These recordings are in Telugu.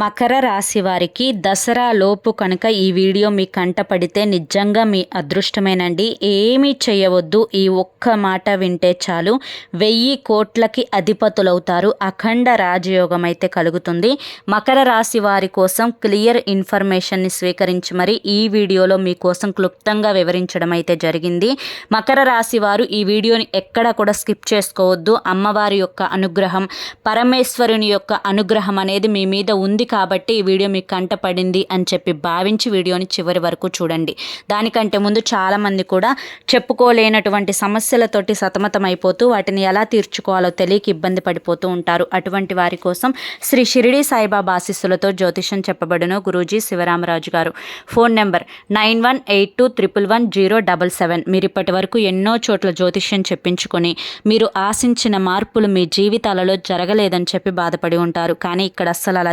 మకర రాశి వారికి దసరా లోపు కనుక ఈ వీడియో మీ కంట పడితే నిజంగా మీ అదృష్టమేనండి. ఏమీ చేయవద్దు. ఈ ఒక్క మాట వింటే చాలు. వెయ్యి కోట్లకి అధిపతులవుతారు. అఖండ రాజయోగం అయితే కలుగుతుంది. మకర రాశి వారి కోసం క్లియర్ ఇన్ఫర్మేషన్ని స్వీకరించి మరి ఈ వీడియోలో మీకోసం క్లుప్తంగా వివరించడం అయితే జరిగింది. మకర రాశి వారు ఈ వీడియోని ఎక్కడ కూడా స్కిప్ చేసుకోవద్దు. అమ్మవారి యొక్క అనుగ్రహం పరమేశ్వరుని యొక్క అనుగ్రహం అనేది మీ మీద ఉంది కాబట్టి ఈ వీడియో మీకు కంట పడింది అని చెప్పి భావించి వీడియోని చివరి వరకు చూడండి. దానికంటే ముందు చాలామంది కూడా చెప్పుకోలేనటువంటి సమస్యలతోటి సతమతమైపోతూ వాటిని ఎలా తీర్చుకోవాలో తెలియక ఇబ్బంది పడిపోతూ ఉంటారు. అటువంటి వారి కోసం శ్రీ షిరిడి సాయిబాబా ఆశీస్సులతో జ్యోతిషం చెప్పబడును గురూజీ శివరామరాజు గారు. Phone number nine one eight two triple one zero double seven. మీరు ఇప్పటి వరకు ఎన్నో చోట్ల జ్యోతిష్యం చెప్పించుకొని మీరు ఆశించిన మార్పులు మీ జీవితాలలో జరగలేదని చెప్పి బాధపడి ఉంటారు. కానీ ఇక్కడ అస్సలు అలా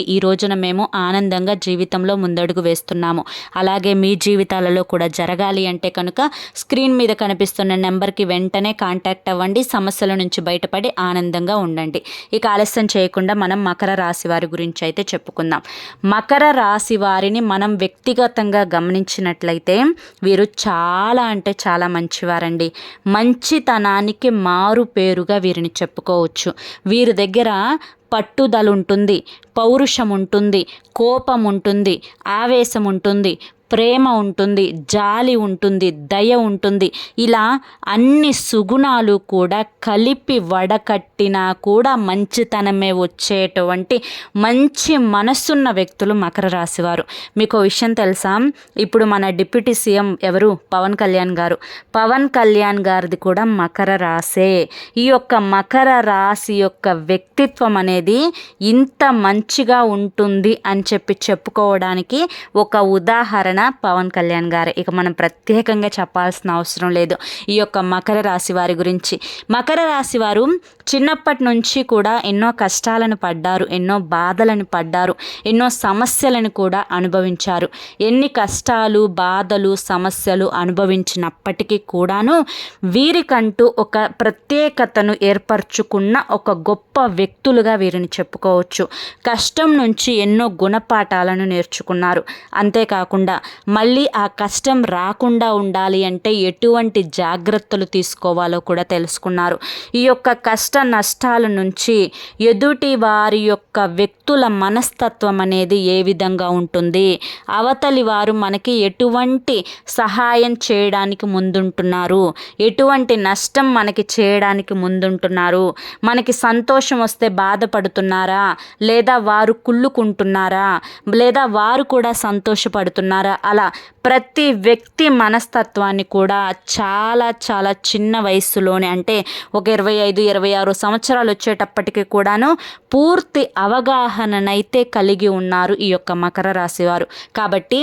ఈ రోజున మేము ఆనందంగా జీవితంలో ముందడుగు వేస్తున్నాము. అలాగే మీ జీవితాలలో కూడా జరగాలి అంటే కనుక స్క్రీన్ మీద కనిపిస్తున్న నెంబర్కి వెంటనే కాంటాక్ట్ అవ్వండి. సమస్యల నుంచి బయటపడి ఆనందంగా ఉండండి. ఇక ఆలస్యం చేయకుండా మనం మకర రాశి వారి గురించి అయితే చెప్పుకుందాం. మకర రాశి వారిని మనం వ్యక్తిగతంగా గమనించినట్లయితే వీరు చాలా అంటే చాలా మంచివారండి. మంచితనానికి మారు పేరుగా వీరిని చెప్పుకోవచ్చు. వీరి దగ్గర పట్టుదలుంటుంది పౌరుషం ఉంటుంది కోపం ఉంటుంది ఆవేశం ఉంటుంది ప్రేమ ఉంటుంది జాలి ఉంటుంది దయ ఉంటుంది. ఇలా అన్ని సుగుణాలు కూడా కలిపి వడకట్టినా కూడా మంచితనమే వచ్చేటువంటి మంచి మనసున్న వ్యక్తులు మకర రాశివారు. మీకు విషయం తెలుసా? ఇప్పుడు మన డిప్యూటీ సీఎం ఎవరు? పవన్ కళ్యాణ్ గారు. పవన్ కళ్యాణ్ గారిది కూడా మకర రాశే. ఈ యొక్క మకర రాశి యొక్క వ్యక్తిత్వం అనేది ఇంత మంచిగా ఉంటుంది అని చెప్పి చెప్పుకోవడానికి ఒక ఉదాహరణ పవన్ కళ్యాణ్ గారు. ఇక మనం ప్రత్యేకంగా చెప్పాల్సిన అవసరం లేదు. ఈ యొక్క మకర రాశి వారి గురించి. మకర రాశి వారు చిన్నప్పటి నుంచి కూడా ఎన్నో కష్టాలను పడ్డారు ఎన్నో బాధలను పడ్డారు ఎన్నో సమస్యలను కూడా అనుభవించారు. ఎన్ని కష్టాలు బాధలు సమస్యలు అనుభవించినప్పటికీ కూడాను వీరికంటూ ఒక ప్రత్యేకతను ఏర్పరచుకున్న ఒక గొప్ప వ్యక్తులుగా వీరిని చెప్పుకోవచ్చు. కష్టం నుంచి ఎన్నో గుణపాఠాలను నేర్చుకున్నారు. అంతేకాకుండా మళ్ళీ ఆ కష్టం రాకుండా ఉండాలి అంటే ఎటువంటి జాగ్రత్తలు తీసుకోవాలో కూడా తెలుసుకున్నారు. ఈ యొక్క కష్ట నష్టాల నుంచి ఎదుటి వారి యొక్క వ్యక్తుల మనస్తత్వం అనేది ఏ విధంగా ఉంటుంది? అవతలి వారు మనకి ఎటువంటి సహాయం చేయడానికి ముందుంటున్నారు? ఎటువంటి నష్టం మనకి చేయడానికి ముందుంటున్నారు? మనకి సంతోషం వస్తే బాధపడుతున్నారా? లేదా వారు కుళ్ళుకుంటున్నారా? లేదా వారు కూడా సంతోషపడుతున్నారా? అలా ప్రతి వ్యక్తి మనస్తత్వాన్ని కూడా చాలా చాలా చిన్న వయస్సులోనే అంటే ఒక ఇరవై ఐదు ఇరవై ఆరు సంవత్సరాలు వచ్చేటప్పటికి కూడాను పూర్తి అవగాహననైతే కలిగి ఉన్నారు ఈ యొక్క మకర రాశి వారు. కాబట్టి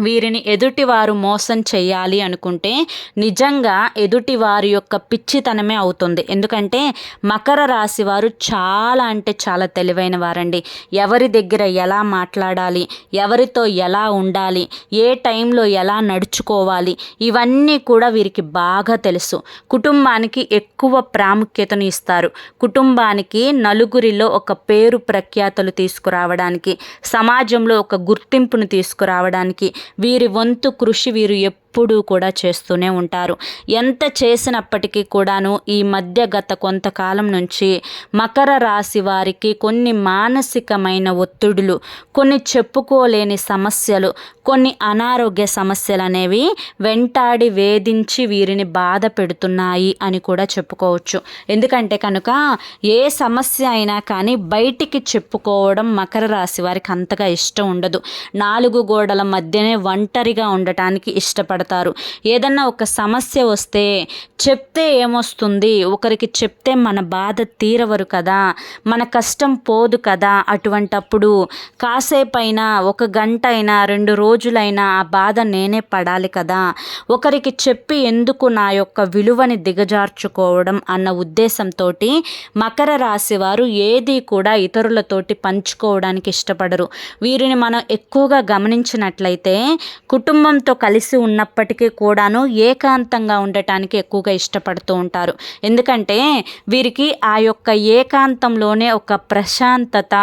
వీరిని ఎదుటివారు మోసం చేయాలి అనుకుంటే నిజంగా ఎదుటివారి యొక్క పిచ్చితనమే అవుతుంది. ఎందుకంటే మకర రాశి వారు చాలా అంటే చాలా తెలివైన వారండి. ఎవరి దగ్గర ఎలా మాట్లాడాలి ఎవరితో ఎలా ఉండాలి ఏ టైంలో ఎలా నడుచుకోవాలి ఇవన్నీ కూడా వీరికి బాగా తెలుసు. కుటుంబానికి ఎక్కువ ప్రాముఖ్యతను ఇస్తారు. కుటుంబానికి నలుగురిలో ఒక పేరు ప్రఖ్యాతలు తీసుకురావడానికి సమాజంలో ఒక గుర్తింపును తీసుకురావడానికి వీరి వంతు కృషి వీరు ఎప్పుడూ కూడా చేస్తూనే ఉంటారు. ఎంత చేసినప్పటికీ కూడాను ఈ మధ్య గత కొంతకాలం నుంచి మకర రాశి వారికి కొన్ని మానసికమైన ఒత్తిడులు కొన్ని చెప్పుకోలేని సమస్యలు కొన్ని అనారోగ్య సమస్యలు అనేవి వెంటాడి వేధించి వీరిని బాధ పెడుతున్నాయి అని కూడా చెప్పుకోవచ్చు. ఎందుకంటే కనుక ఏ సమస్య అయినా కానీ బయటికి చెప్పుకోవడం మకర రాశి వారికి అంతగా ఇష్టం ఉండదు. నాలుగు గోడల మధ్యనే ఒంటరిగా ఉండటానికి ఇష్టపడతారు ఏదన్నా ఒక సమస్య వస్తే చెప్తే ఏమొస్తుంది? ఒకరికి చెప్తే మన బాధ తీరవరు కదా? మన కష్టం పోదు కదా? అటువంటప్పుడు కాసేపైనా ఒక గంట అయినా రెండు రోజులైనా ఆ బాధ నేనే పడాలి కదా? ఒకరికి చెప్పి ఎందుకు నా యొక్క విలువని దిగజార్చుకోవడం అన్న ఉద్దేశంతో మకర రాశి వారు ఏది కూడా ఇతరులతోటి పంచుకోవడానికి ఇష్టపడరు. వీరిని మనం ఎక్కువగా గమనించినట్లయితే కుటుంబంతో కలిసి ఉన్న ఉన్నప్పటికీ కూడాను ఏకాంతంగా ఉండటానికి ఎక్కువగా ఇష్టపడుతూ ఉంటారు. ఎందుకంటే వీరికి ఆ యొక్క ఏకాంతంలోనే ఒక ప్రశాంతత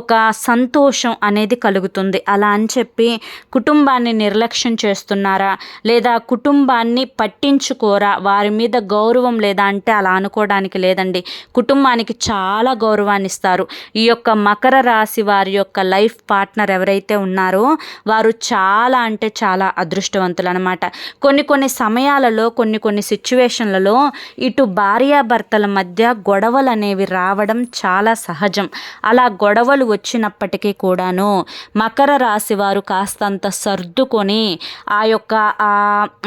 ఒక సంతోషం అనేది కలుగుతుంది. అలా అని చెప్పి కుటుంబాన్ని నిర్లక్ష్యం చేస్తున్నారా లేదా కుటుంబాన్ని పట్టించుకోరా వారి మీద గౌరవం లేదా అంటే అలా అనుకోవడానికి లేదండి. కుటుంబానికి చాలా గౌరవాన్ని ఇస్తారు. ఈ యొక్క మకర రాశి వారి యొక్క లైఫ్ పార్ట్నర్ ఎవరైతే ఉన్నారో వారు చాలా అంటే చాలా అదృష్టవంతులు అనమాట కొన్ని కొన్ని సమయాలలో కొన్ని కొన్ని సిచ్యువేషన్లలో ఇటు భార్యాభర్తల మధ్య గొడవలు అనేవి రావడం చాలా సహజం. అలా గొడవలు వచ్చినప్పటికీ కూడాను మకర రాశి వారు కాస్తంత సర్దుకొని ఆ యొక్క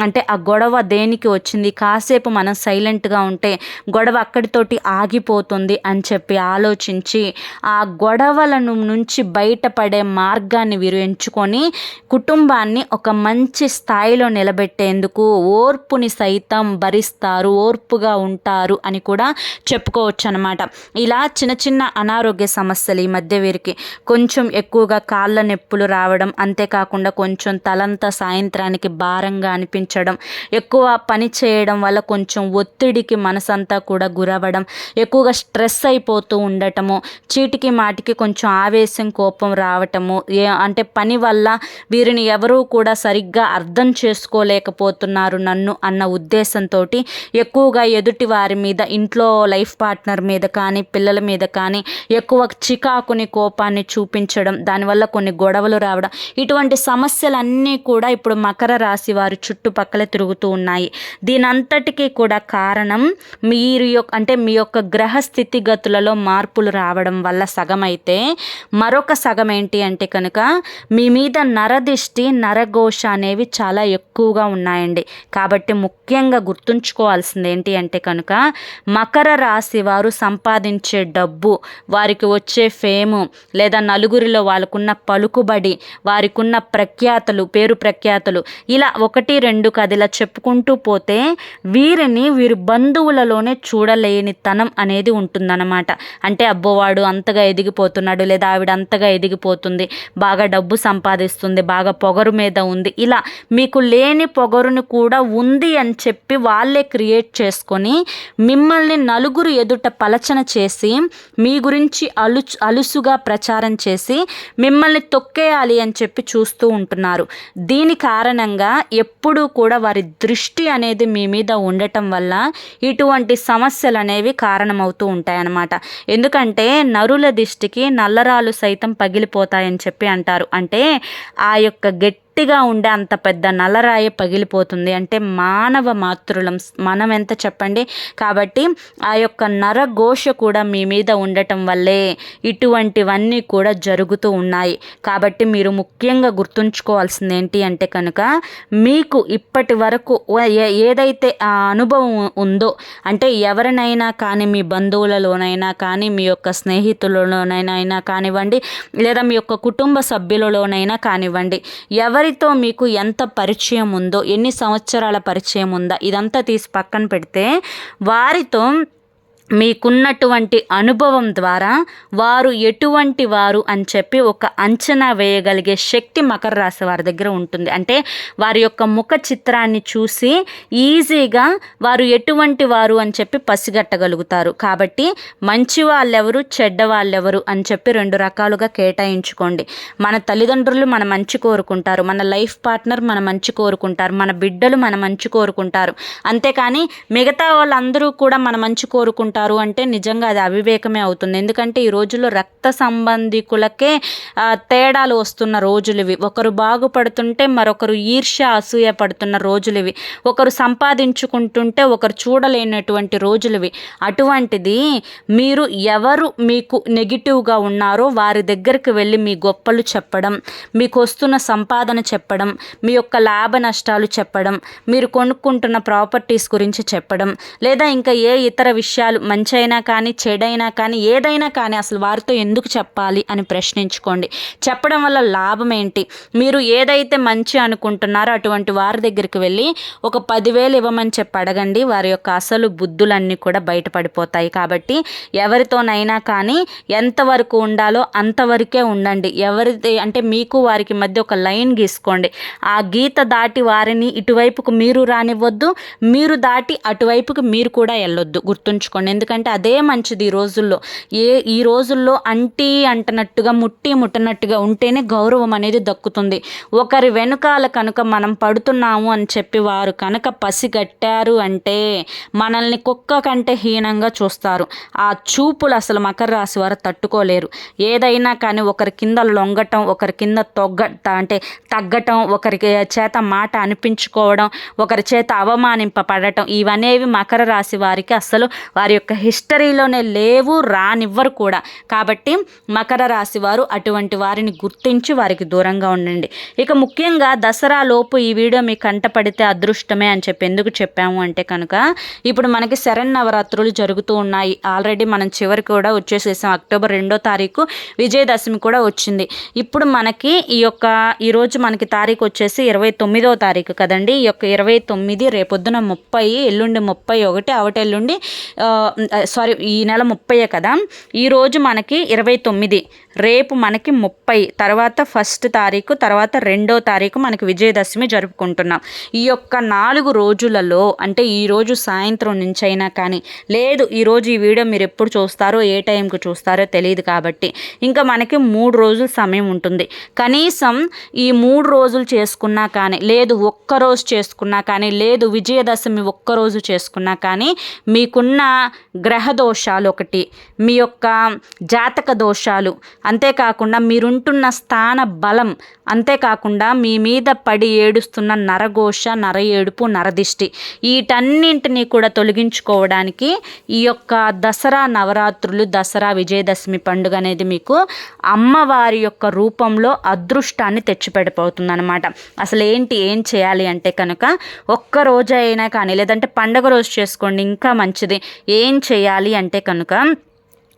అంటే ఆ గొడవ దేనికి వచ్చింది కాసేపు మనం సైలెంట్గా ఉంటే గొడవ అక్కడితోటి ఆగిపోతుంది అని చెప్పి ఆలోచించి ఆ గొడవలను నుంచి బయటపడే మార్గాన్ని వీరు ఎంచుకొని కుటుంబాన్ని ఒక మంచి స్థాయిలో నిలబెట్టేందుకు ఓర్పుని సైతం భరిస్తారు ఓర్పుగా ఉంటారు అని కూడా చెప్పుకోవచ్చు అనమాట ఇలా చిన్న చిన్న అనారోగ్య సమస్యలు ఈ మధ్య వీరికి కొంచెం ఎక్కువగా కాళ్ళ నొప్పులు రావడం అంతేకాకుండా కొంచెం తలంతా సాయంత్రానికి భారంగా అనిపించడం ఎక్కువ పని చేయడం వల్ల కొంచెం ఒత్తిడికి మనసంతా కూడా గురవ్వడం ఎక్కువగా స్ట్రెస్ అయిపోతూ ఉండటము చీటికి మాటికి కొంచెం ఆవేశం కోపం రావటము ఏ అంటే పని వల్ల వీరిని ఎవరూ కూడా సరిగ్గా అర్థం చేసుకోలేకపోతున్నారు నన్ను అన్న ఉద్దేశంతో ఎక్కువగా ఎదుటి వారి మీద ఇంట్లో లైఫ్ పార్ట్నర్ మీద కానీ పిల్లల మీద కానీ ఎక్కువ చికాకుని కోపాన్ని చూపించడం దానివల్ల కొన్ని గొడవలు రావడం ఇటువంటి సమస్యలన్నీ కూడా ఇప్పుడు మకర రాశి వారి చుట్టుపక్కల తిరుగుతూ ఉన్నాయి. దీనంతటికీ కూడా కారణం మీరు యొక్క అంటే మీ యొక్క గ్రహ స్థితిగతులలో మార్పులు రావడం వల్ల సగం అయితే మరొక సగం ఏంటి అంటే కనుక మీ మీద నరదిష్టి నరఘోష అనేవి చాలా ఎక్కువ ఎక్కువగా ఉన్నాయండి. కాబట్టి ముఖ్యంగా గుర్తుంచుకోవాల్సింది ఏంటి అంటే కనుక మకర రాశి వారు సంపాదించే డబ్బు వారికి వచ్చే ఫేము లేదా నలుగురిలో వాళ్ళకున్న పలుకుబడి వారికి ఉన్న ప్రఖ్యాతలు పేరు ప్రఖ్యాతలు ఇలా ఒకటి రెండు కదిలా చెప్పుకుంటూ పోతే వీరిని వీరి బంధువులలోనే చూడలేని తనం అనేది ఉంటుందన్నమాట. అంటే అబ్బోవాడు అంతగా ఎదిగిపోతున్నాడు లేదా ఆవిడ అంతగా ఎదిగిపోతుంది బాగా డబ్బు సంపాదిస్తుంది బాగా పొగరు మీద ఉంది ఇలా మీకు లేని పొగరుని కూడా ఉంది అని చెప్పి వాళ్ళే క్రియేట్ చేసుకొని మిమ్మల్ని నలుగురు ఎదుట పలచన చేసి మీ గురించి అలు అలుసుగా ప్రచారం చేసి మిమ్మల్ని తొక్కేయాలి అని చెప్పి చూస్తూ ఉంటున్నారు. దీని కారణంగా ఎప్పుడూ కూడా వారి దృష్టి అనేది మీ మీద ఉండటం వల్ల ఇటువంటి సమస్యలు అనేవి కారణమవుతూ ఉంటాయన్నమాట. ఎందుకంటే నరుల దిష్టికి నల్లరాలు సైతం పగిలిపోతాయని చెప్పి అంటారు. అంటే ఆ యొక్క గట్టి గట్టిగా ఉండే అంత పెద్ద నలరాయి పగిలిపోతుంది. అంటే మానవ మాతృలం. మనం ఎంత చెప్పండి? కాబట్టి ఆ యొక్క నరఘోష కూడా మీ మీద ఉండటం వల్లే ఇటువంటివన్నీ కూడా జరుగుతూ ఉన్నాయి. కాబట్టి మీరు ముఖ్యంగా గుర్తుంచుకోవాల్సింది ఏంటి అంటే కనుక మీకు ఇప్పటి వరకు ఏదైతే ఆ అనుభవం ఉందో అంటే ఎవరినైనా కానీ మీ బంధువులలోనైనా కానీ మీ యొక్క స్నేహితులలోనైనా కానివ్వండి లేదా మీ యొక్క కుటుంబ సభ్యులలోనైనా కానివ్వండి ఎవరి ఎవరితో మీకు ఎంత పరిచయం ఉందో ఎన్ని సంవత్సరాల పరిచయం ఉందా ఇదంతా తీసి పక్కన పెడితే వారితో మీకున్నటువంటి అనుభవం ద్వారా వారు ఎటువంటి వారు అని చెప్పి ఒక అంచనా వేయగలిగే శక్తి మకర రాశి వారి దగ్గర ఉంటుంది. అంటే వారి యొక్క ముఖ చిత్రాన్ని చూసి ఈజీగా వారు ఎటువంటి వారు అని చెప్పి పసిగట్టగలుగుతారు. కాబట్టి మంచి వాళ్ళెవరు చెడ్డ వాళ్ళెవరు అని చెప్పి రెండు రకాలుగా కేటాయించుకోండి. మన తల్లిదండ్రులు మన మంచి కోరుకుంటారు. మన లైఫ్ పార్ట్నర్ మన మంచి కోరుకుంటారు. మన బిడ్డలు మన మంచి కోరుకుంటారు. అంతేకాని మిగతా వాళ్ళందరూ కూడా మన మంచి కోరుకుంటారు. ఉంటారు అంటే నిజంగా అది అవివేకమే అవుతుంది. ఎందుకంటే ఈ రోజుల్లో రక్త సంబంధికులకే తేడాలు వస్తున్న రోజులు ఇవి. ఒకరు బాగుపడుతుంటే మరొకరు ఈర్ష్య అసూయ పడుతున్న రోజులు ఇవి. ఒకరు సంపాదించుకుంటుంటే ఒకరు చూడలేనటువంటి రోజులు ఇవి. అటువంటిది మీరు ఎవరు మీకు నెగిటివ్గా ఉన్నారో వారి దగ్గరికి వెళ్ళి మీ గొప్పలు చెప్పడం మీకు వస్తున్న సంపాదన చెప్పడం మీ యొక్క లాభ నష్టాలు చెప్పడం మీరు కొనుక్కుంటున్న ప్రాపర్టీస్ గురించి చెప్పడం లేదా ఇంకా ఏ ఇతర విషయాలు మంచి అయినా కానీ చెడైనా కానీ ఏదైనా కానీ అసలు వారితో ఎందుకు చెప్పాలి అని ప్రశ్నించుకోండి. చెప్పడం వల్ల లాభం ఏంటి? మీరు ఏదైతే మంచి అనుకుంటున్నారో అటువంటి వారి దగ్గరికి వెళ్ళి ఒక పదివేలు ఇవ్వమని చెప్పి అడగండి. వారి యొక్క అసలు బుద్ధులన్నీ కూడా బయటపడిపోతాయి. కాబట్టి ఎవరితోనైనా కానీ ఎంతవరకు ఉండాలో అంతవరకే ఉండండి. ఎవరి అంటే మీకు వారికి మధ్య ఒక లైన్ గీసుకోండి. ఆ గీత దాటి వారిని ఇటువైపుకు మీరు రానివ్వద్దు మీరు దాటి అటువైపుకు మీరు కూడా వెళ్ళొద్దు. గుర్తుంచుకోండి. ఎందుకంటే అదే మంచిది ఈ రోజుల్లో. ఏ ఈ రోజుల్లో అంటీ అంటనట్టుగా ముట్టి ముట్టనట్టుగా ఉంటేనే గౌరవం అనేది దక్కుతుంది. ఒకరి వెనుకాల కనుక మనం పడుతున్నాము అని చెప్పి వారు కనుక పసిగట్టారు అంటే మనల్ని కుక్క కంటే హీనంగా చూస్తారు. ఆ చూపులు అసలు మకర రాశి వారు తట్టుకోలేరు. ఏదైనా కానీ ఒకరి కింద లొంగటం ఒకరి కింద తొగ్గ అంటే తగ్గటం ఒకరికి చేత మాట అనిపించుకోవడం ఒకరి చేత అవమానింపబడటం ఇవనేవి మకర రాశి వారికి అసలు వారి యొక్క హిస్టరీలోనే లేవు రానివ్వరు కూడా. కాబట్టి మకర రాశి వారు అటువంటి వారిని గుర్తించి వారికి దూరంగా ఉండండి. ఇక ముఖ్యంగా దసరా లోపు ఈ వీడియో మీకు కంటపడితే అదృష్టమే అని చెప్పి ఎందుకు చెప్పాము అంటే కనుక ఇప్పుడు మనకి శరణ్ నవరాత్రులు జరుగుతూ ఉన్నాయి. ఆల్రెడీ మనం చివరికి కూడా వచ్చేసేసాం. అక్టోబర్ రెండో తారీఖు విజయదశమి కూడా వచ్చింది. ఇప్పుడు మనకి ఈ యొక్క ఈరోజు మనకి తారీఖు వచ్చేసి ఇరవై తొమ్మిదో తారీఖు కదండి. ఈ యొక్క ఇరవై తొమ్మిది రేపొద్దున ముప్పై ఎల్లుండి ముప్పై ఒకటి అవటెల్లుండి సారీ ఈ నెల ముప్పై కదా. ఈరోజు మనకి ఇరవై తొమ్మిది. రేపు మనకి ముప్పై తర్వాత ఫస్ట్ తారీఖు తర్వాత రెండో తారీఖు మనకి విజయదశమి జరుపుకుంటున్నాం. ఈ యొక్క నాలుగు రోజులలో అంటే ఈరోజు సాయంత్రం నుంచి అయినా కానీ లేదు ఈరోజు ఈ వీడియో మీరు ఎప్పుడు చూస్తారో ఏ టైంకి చూస్తారో తెలియదు కాబట్టి ఇంకా మనకి మూడు రోజులు సమయం ఉంటుంది. కనీసం ఈ మూడు రోజులు చేసుకున్నా కానీ లేదు ఒక్కరోజు చేసుకున్నా కానీ లేదు విజయదశమి ఒక్కరోజు చేసుకున్నా కానీ మీకున్న గ్రహ దోషాలు ఒకటి మీ యొక్క జాతక దోషాలు అంతేకాకుండా మీరుంటున్న స్థాన బలం అంతేకాకుండా మీ మీద పడి ఏడుస్తున్న నరఘోష నర ఏడుపు నరదిష్టి వీటన్నింటినీ కూడా తొలగించుకోవడానికి ఈ యొక్క దసరా నవరాత్రులు దసరా విజయదశమి పండుగ అనేది మీకు అమ్మవారి యొక్క రూపంలో అదృష్టాన్ని తెచ్చిపెడిపోతుంది అనమాట అసలు ఏంటి ఏం చేయాలి అంటే కనుక ఒక్క రోజు అయినా కానీ లేదంటే పండగ రోజు చేసుకోండి ఇంకా మంచిది. ఏం చేయాలి అంటే కనుక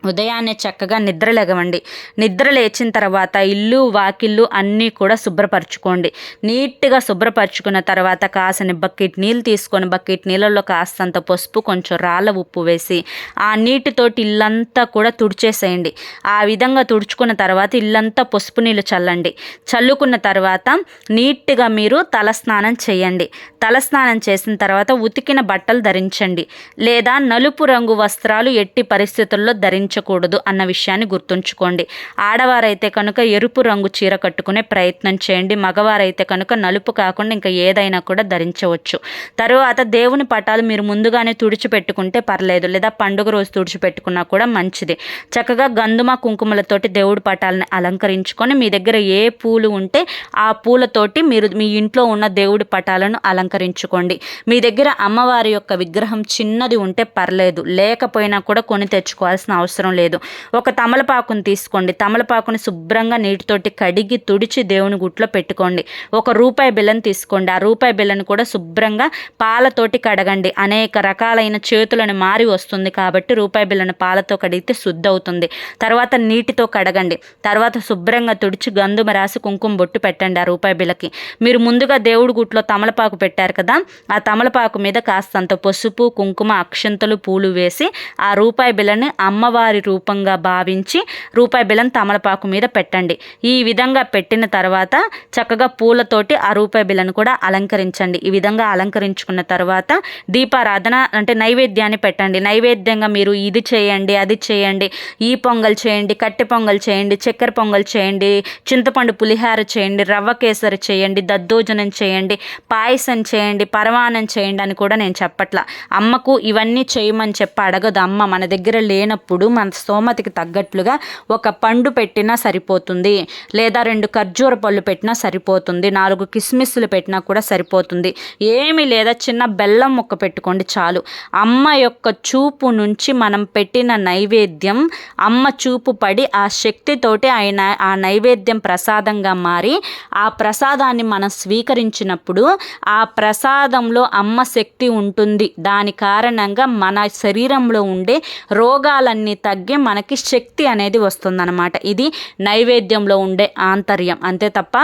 ఉదయాన్నే చక్కగా నిద్ర లేగవండి. నిద్ర లేచిన తర్వాత ఇల్లు వాకిళ్ళు అన్నీ కూడా శుభ్రపరచుకోండి. నీట్గా శుభ్రపరచుకున్న తర్వాత కాసిన బకెట్ నీళ్ళు తీసుకొని బకెట్ నీళ్ళల్లో కాస్తంత పసుపు కొంచెం రాళ్ళ ఉప్పు వేసి ఆ నీటితోటి ఇల్లంతా కూడా తుడిచేసేయండి. ఆ విధంగా తుడుచుకున్న తర్వాత ఇల్లంతా పసుపు నీళ్ళు చల్లండి. చల్లుకున్న తర్వాత నీట్గా మీరు తలస్నానం చేయండి. తలస్నానం చేసిన తర్వాత ఉతికిన బట్టలు ధరించండి. లేదా నలుపు రంగు వస్త్రాలు ఎట్టి పరిస్థితుల్లో ధరించండి ధరించకూడదు అన్న విషయాన్ని గుర్తుంచుకోండి. ఆడవారైతే కనుక ఎరుపు రంగు చీర కట్టుకునే ప్రయత్నం చేయండి. మగవారైతే కనుక నలుపు కాకుండా ఇంకా ఏదైనా కూడా ధరించవచ్చు. తరువాత దేవుని పటాలు మీరు ముందుగానే తుడిచిపెట్టుకుంటే పర్లేదు. లేదా పండుగ రోజు తుడిచిపెట్టుకున్నా కూడా మంచిది. చక్కగా గంధుమ కుంకుమలతోటి దేవుడి పటాలను అలంకరించుకొని మీ దగ్గర ఏ పూలు ఉంటే ఆ పూలతోటి మీరు మీ ఇంట్లో ఉన్న దేవుడి పటాలను అలంకరించుకోండి. మీ దగ్గర అమ్మవారి యొక్క విగ్రహం చిన్నది ఉంటే పర్లేదు. లేకపోయినా కూడా కొని తెచ్చుకోవాల్సిన అవసరం అవసరం లేదు. ఒక తమలపాకుని తీసుకోండి. తమలపాకుని శుభ్రంగా నీటితోటి కడిగి తుడిచి దేవుని గుట్లో పెట్టుకోండి. ఒక రూపాయి బిల్లను తీసుకోండి. ఆ రూపాయి బిల్లను కూడా శుభ్రంగా పాలతోటి కడగండి. అనేక రకాలైన చేతులను మారి వస్తుంది కాబట్టి రూపాయి బిల్లను పాలతో కడిగితే శుద్ధి అవుతుంది. తర్వాత నీటితో కడగండి. తర్వాత శుభ్రంగా తుడిచి గంధుమ రాసి కుంకుమ బొట్టు పెట్టండి ఆ రూపాయి బిల్లకి మీరు ముందుగా దేవుడి గుట్లో తమలపాకు పెట్టారు కదా ఆ తమలపాకు మీద కాస్తంత పసుపు కుంకుమ అక్షంతలు పూలు వేసి ఆ రూపాయి బిల్లని అమ్మవారి అమ్మవారి రూపంగా భావించి రూపాయి బిళ్ళను తమలపాకు మీద పెట్టండి. ఈ విధంగా పెట్టిన తర్వాత చక్కగా పూలతోటి ఆ రూపాయి బిళ్ళను కూడా అలంకరించండి. ఈ విధంగా అలంకరించుకున్న తర్వాత దీపారాధన అంటే నైవేద్యాన్ని పెట్టండి. నైవేద్యంగా మీరు ఇది చేయండి అది చేయండి ఈ పొంగల్ చేయండి కట్టె పొంగల్ చేయండి చక్కెర పొంగల్ చేయండి చింతపండు పులిహార చేయండి రవ్వ కేసరి చేయండి దద్దోజనం చేయండి పాయసం చేయండి పరమానం చేయండి అని కూడా నేను చెప్పట్ల. అమ్మకు ఇవన్నీ చేయమని చెప్పి అడగదు అమ్మ. మన దగ్గర లేనప్పుడు మన స్తోమతికి తగ్గట్లుగా ఒక పండు పెట్టినా సరిపోతుంది. లేదా రెండు ఖర్జూర పళ్ళు పెట్టినా సరిపోతుంది. నాలుగు కిస్మిస్లు పెట్టినా కూడా సరిపోతుంది. ఏమీ లేదా చిన్న బెల్లం ముక్క పెట్టుకోండి చాలు. అమ్మ యొక్క చూపు నుంచి మనం పెట్టిన నైవేద్యం అమ్మ చూపు పడి ఆ శక్తితోటి ఆయన ఆ నైవేద్యం ప్రసాదంగా మారి ఆ ప్రసాదాన్ని మనం స్వీకరించినప్పుడు ఆ ప్రసాదంలో అమ్మ శక్తి ఉంటుంది. దాని కారణంగా మన శరీరంలో ఉండే రోగాలన్నీ తగ్గే మనకి శక్తి అనేది వస్తుందన్నమాట. ఇది నైవేద్యంలో ఉండే ఆంతర్యం. అంతే తప్ప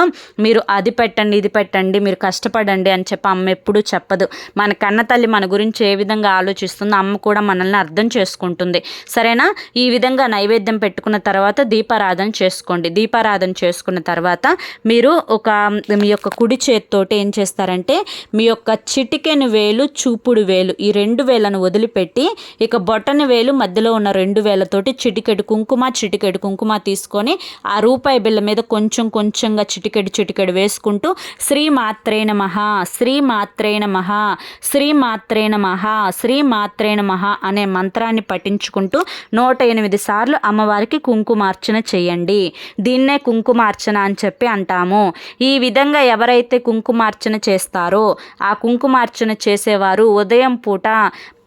మీరు అది పెట్టండి ఇది పెట్టండి మీరు కష్టపడండి అని చెప్పి అమ్మ ఎప్పుడూ చెప్పదు. మన కన్న తల్లి మన గురించి ఏ విధంగా ఆలోచిస్తుందో అమ్మ కూడా మనల్ని అర్థం చేసుకుంటుంది. సరేనా? ఈ విధంగా నైవేద్యం పెట్టుకున్న తర్వాత దీపారాధన చేసుకోండి. దీపారాధన చేసుకున్న తర్వాత మీరు ఒక మీ యొక్క కుడి చేతితోటి ఏం చేస్తారంటే మీ యొక్క చిటికెను వేలు చూపుడు వేలు ఈ రెండు వేలను వదిలిపెట్టి ఇక బొట్టని వేలు మధ్యలో ఉన్న రెండు వేలు వేలతోటి చిటికెడు కుంకుమ చిటికెడు కుంకుమ తీసుకొని ఆ రూపాయి బిళ్ళ మీద కొంచెం కొంచెంగా చిటికెడు చిటికెడు వేసుకుంటూ శ్రీ మాత్రే నమః శ్రీ మాత్రే నమః శ్రీ మాత్రే నమః శ్రీ మాత్రే నమః అనే మంత్రాన్ని పఠించుకుంటూ నూట ఎనిమిది సార్లు అమ్మవారికి కుంకుమార్చన చేయండి. దీన్నే కుంకుమార్చన అని చెప్పి అంటాము. ఈ విధంగా ఎవరైతే కుంకుమార్చన చేస్తారో ఆ కుంకుమార్చన చేసేవారు ఉదయం పూట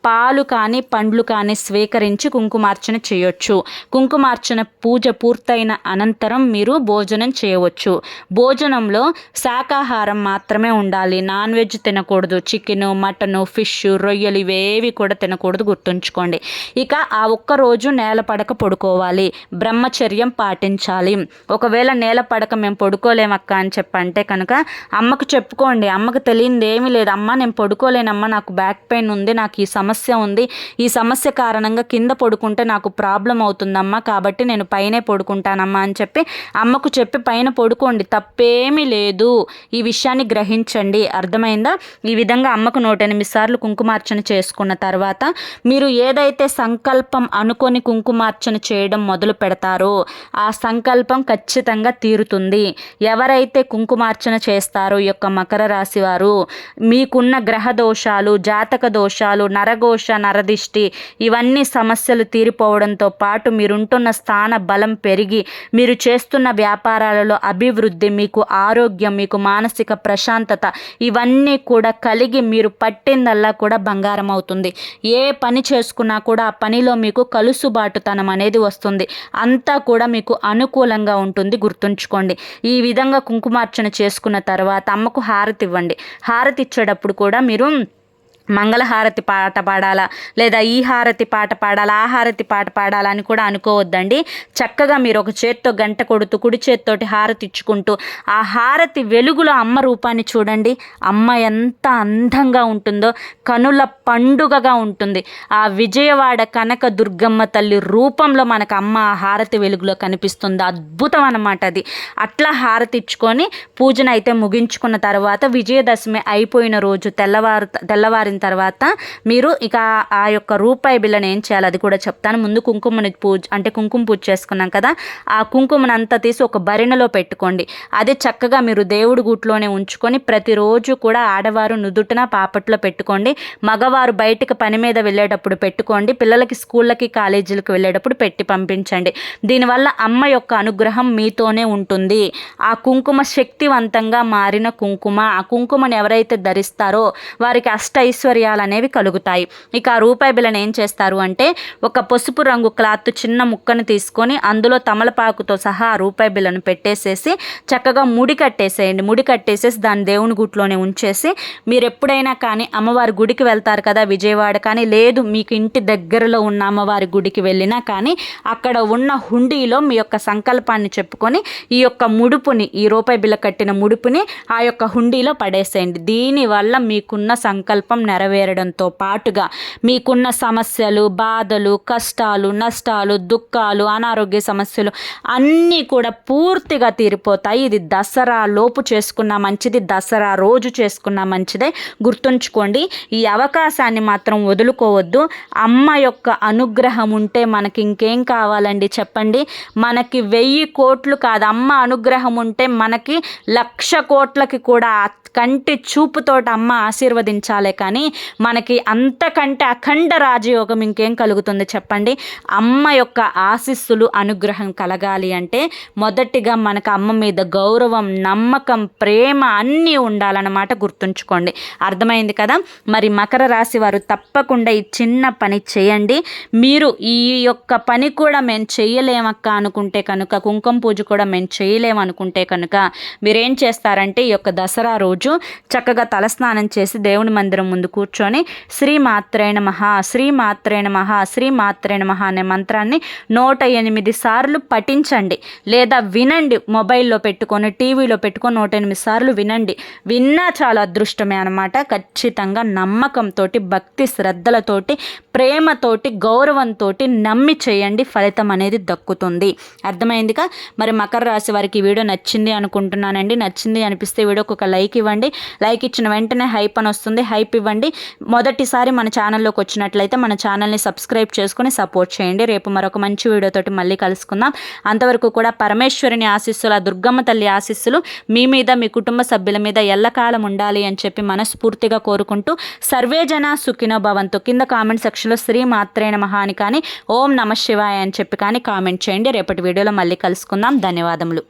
పాలు కానీ పండ్లు కానీ స్వీకరించి కుంకుమార్చన చేయొచ్చు. కుంకుమార్చన పూజ పూర్తయిన అనంతరం మీరు భోజనం చేయవచ్చు. భోజనంలో శాకాహారం మాత్రమే ఉండాలి. నాన్ వెజ్ తినకూడదు. చికెను మటను ఫిష్ రొయ్యలు ఇవేవి కూడా తినకూడదు గుర్తుంచుకోండి. ఇక ఆ ఒక్క రోజు నేల పడక పడుకోవాలి. బ్రహ్మచర్యం పాటించాలి. ఒకవేళ నేల పడక మేము పడుకోలేమక్క అని చెప్పంటే కనుక అమ్మకు చెప్పుకోండి. అమ్మకు తెలియంది ఏమీ లేదు. అమ్మ నేను పడుకోలేనమ్మా నాకు బ్యాక్ పెయిన్ ఉంది నాకు ఈ సమస్య సమస్య ఉంది. ఈ సమస్య కారణంగా కింద పడుకుంటే నాకు ప్రాబ్లం అవుతుందమ్మా. కాబట్టి నేను పైనే పడుకుంటానమ్మా అని చెప్పి అమ్మకు చెప్పి పైన పడుకోండి. తప్పేమీ లేదు. ఈ విషయాన్ని గ్రహించండి. అర్థమైందా? ఈ విధంగా అమ్మకు నూట ఎనిమిది సార్లు కుంకుమార్చన చేసుకున్న తర్వాత మీరు ఏదైతే సంకల్పం అనుకొని కుంకుమార్చన చేయడం మొదలు పెడతారో ఆ సంకల్పం ఖచ్చితంగా తీరుతుంది. ఎవరైతే కుంకుమార్చన చేస్తారో యొక్క మకర రాశి వారు మీకున్న గ్రహ దోషాలు జాతక దోషాలు నరఘోష నరదిష్టి ఇవన్నీ సమస్యలు తీరిపోవడంతో పాటు మీరుంటున్న స్థాన బలం పెరిగి మీరు చేస్తున్న వ్యాపారాలలో అభివృద్ధి మీకు ఆరోగ్యం మీకు మానసిక ప్రశాంతత ఇవన్నీ కూడా కలిగి మీరు పట్టిందల్లా కూడా బంగారం అవుతుంది. ఏ పని చేసుకున్నా కూడా ఆ పనిలో మీకు కలుసుబాటుతనం అనేది వస్తుంది. అంతా కూడా మీకు అనుకూలంగా ఉంటుంది గుర్తుంచుకోండి. ఈ విధంగా కుంకుమార్చన చేసుకున్న తర్వాత అమ్మకు హారతి ఇవ్వండి. హారతి ఇచ్చేటప్పుడు కూడా మీరు మంగళహారతి పాట పాడాలా లేదా ఈ హారతి పాట పాడాలా ఆ హారతి పాట పాడాలా అని కూడా అనుకోవద్దండి. చక్కగా మీరు ఒక చేత్తో గంట కొడుతూ కుడి చేత్తోటి హారతి ఇచ్చుకుంటూ ఆ హారతి వెలుగులో అమ్మ రూపాన్ని చూడండి. అమ్మ ఎంత అందంగా ఉంటుందో కనుల పండుగగా ఉంటుంది. ఆ విజయవాడ కనక దుర్గమ్మ తల్లి రూపంలో మనకు అమ్మ ఆ హారతి వెలుగులో కనిపిస్తుంది. అద్భుతం అన్నమాట అది. అట్లా హారతి ఇచ్చుకొని పూజను అయితే ముగించుకున్న తర్వాత విజయదశమి అయిపోయిన రోజు తెల్లవారు తెల్లవారి తెల్లవారిన తర్వాత మీరు ఇక ఆ యొక్క రూపాయి బిల్లని ఏం చేయాలి అది కూడా చెప్తాను. ముందు కుంకుమని పూజ అంటే కుంకుమ పూజ చేసుకున్నాం కదా ఆ కుంకుమని అంతా తీసి ఒక బరిణలో పెట్టుకోండి. అది చక్కగా మీరు దేవుడి గుట్లోనే ఉంచుకొని ప్రతిరోజు కూడా ఆడవారు నుదుటిన పాపట్లో పెట్టుకోండి. మగవారు బయటకు పని మీద వెళ్ళేటప్పుడు పెట్టుకోండి. పిల్లలకి స్కూళ్ళకి కాలేజీలకు వెళ్ళేటప్పుడు పెట్టి పంపించండి. దీనివల్ల అమ్మ యొక్క అనుగ్రహం మీతోనే ఉంటుంది. ఆ కుంకుమ శక్తివంతంగా మారిన కుంకుమ ఆ కుంకుమని ఎవరైతే ధరిస్తారో వారికి అష్ట ఐశ్వర్యాలు అనేవి కలుగుతాయి. ఇక ఆ రూపాయి బిళ్ళను ఏం చేస్తారు అంటే ఒక పసుపు రంగు క్లాత్ చిన్న ముక్కను తీసుకొని అందులో తమలపాకుతో సహా ఆ రూపాయి బిళ్ళను పెట్టేసేసి చక్కగా ముడి కట్టేసేయండి. ముడి కట్టేసేసి దాన్ని దేవుని గుట్లోనే ఉంచేసి మీరు ఎప్పుడైనా కానీ అమ్మవారి గుడికి వెళ్తారు కదా విజయవాడ కానీ లేదు మీకు ఇంటి దగ్గరలో ఉన్న అమ్మవారి గుడికి వెళ్ళినా కానీ అక్కడ ఉన్న హుండీలో మీ యొక్క సంకల్పాన్ని చెప్పుకొని ఈ యొక్క ముడుపుని ఈ రూపాయి బిళ్ళ కట్టిన ముడుపుని ఆ యొక్క హుండీలో పడేసేయండి. దీనివల్ల మీకున్న సంకల్పం నెరవేరడంతో పాటుగా మీకున్న సమస్యలు బాధలు కష్టాలు నష్టాలు దుఃఖాలు అనారోగ్య సమస్యలు అన్నీ కూడా పూర్తిగా తీరిపోతాయి. ఇది దసరా లోపు చేసుకున్న మంచిది దసరా రోజు చేసుకున్న మంచిదే. గుర్తుంచుకోండి ఈ అవకాశాన్ని మాత్రం వదులుకోవద్దు. అమ్మ యొక్క అనుగ్రహం ఉంటే మనకి ఇంకేం కావాలండి చెప్పండి? మనకి వెయ్యి కోట్లు కాదు అమ్మ అనుగ్రహం ఉంటే మనకి లక్ష కోట్లకి కూడా కంటి చూపుతోటి అమ్మ ఆశీర్వదించాలే కానీ మనకి అంతకంటే అఖండ రాజయోగం ఇంకేం కలుగుతుంది చెప్పండి? అమ్మ యొక్క ఆశీస్సులు అనుగ్రహం కలగాలి అంటే మొదటిగా మనకు అమ్మ మీద గౌరవం నమ్మకం ప్రేమ అన్నీ ఉండాలన్నమాట గుర్తుంచుకోండి. అర్థమైంది కదా? మరి మకర రాశి వారు తప్పకుండా ఈ చిన్న పని చేయండి. మీరు ఈ యొక్క పని కూడా మేము చేయలేమక్క అనుకుంటే కనుక కుంకుమ పూజ కూడా మేము చేయలేము అనుకుంటే కనుక మీరేం చేస్తారంటే ఈ యొక్క దసరా రోజు రోజు చక్కగా తలస్నానం చేసి దేవుని మందిరం ముందు కూర్చొని శ్రీ మాత్రేణ మహా శ్రీ మాత్రేణ మహా శ్రీ మాత్రేణ మహా అనే మంత్రాన్ని నూట ఎనిమిది సార్లు పఠించండి. లేదా వినండి మొబైల్లో పెట్టుకొని టీవీలో పెట్టుకొని నూట ఎనిమిది సార్లు వినండి. విన్నా చాలా అదృష్టమే అనమాట ఖచ్చితంగా నమ్మకంతో భక్తి శ్రద్ధలతోటి ప్రేమతోటి గౌరవంతో నమ్మి చేయండి. ఫలితం అనేది దక్కుతుంది. అర్థమైందిగా? మరి మకర రాశి వారికి వీడియో నచ్చింది అనుకుంటున్నానండి. నచ్చింది అనిపిస్తే వీడియోకి ఒక లైక్ ఇవ్వండి. లైక్ ఇచ్చిన వెంటనే హైప్ అని వస్తుంది. హైప్ ఇవ్వండి. మొదటిసారి మన ఛానల్లోకి వచ్చినట్లయితే మన ఛానల్ని సబ్స్క్రైబ్ చేసుకుని సపోర్ట్ చేయండి. రేపు మరొక మంచి వీడియోతోటి మళ్ళీ కలుసుకుందాం. అంతవరకు కూడా పరమేశ్వరిని ఆశీస్సులు ఆ దుర్గమ్మ తల్లి ఆశీస్సులు మీ మీద మీ కుటుంబ సభ్యుల మీద ఎల్లకాలం ఉండాలి అని చెప్పి మనస్ఫూర్తిగా కోరుకుంటూ సర్వేజన సుఖినో భవంతు. కింద కామెంట్ సెక్షన్లో శ్రీ మాత్రేణ మహాని కానీ ఓం నమ శివాయ అని చెప్పి కానీ కామెంట్ చేయండి. రేపటి వీడియోలో మళ్ళీ కలుసుకుందాం. ధన్యవాదములు.